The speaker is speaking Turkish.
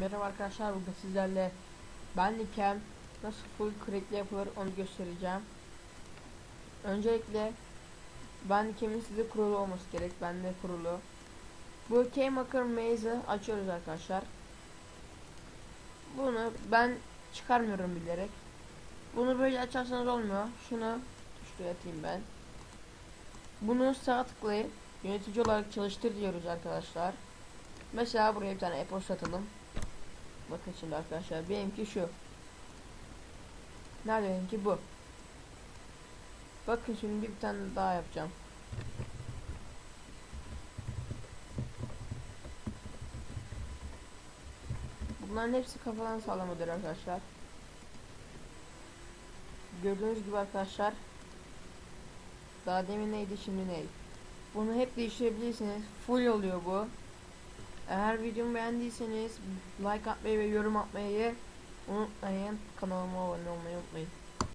Merhaba arkadaşlar bugün sizlerle ben Nikem nasıl full crackle yapılır onu göstereceğim. Öncelikle ben Nikem'in size kurulu olması gerek. Bende kurulu. Bu Keymaker Maze'ı açıyoruz arkadaşlar. Bunu ben çıkarmıyorum bilerek. Bunu böyle açarsanız olmuyor. Şunu tuşlu atayım ben. Bunu sağ tıklayıp yönetici olarak çalıştır diyoruz arkadaşlar. Mesela buraya bir tane e-posta atalım. Bakın şimdi arkadaşlar benimki şu. Nerede benimki bu. Bakın şimdi bir tane daha yapacağım. Bunların hepsi kafadan sağlamadır arkadaşlar. Gördüğünüz gibi arkadaşlar. Daha demin neydi şimdi neydi? Bunu hep değiştirebilirsiniz. Full oluyor bu. Eğer videomu beğendiyseniz like atmayı ve yorum atmayı unutmayın.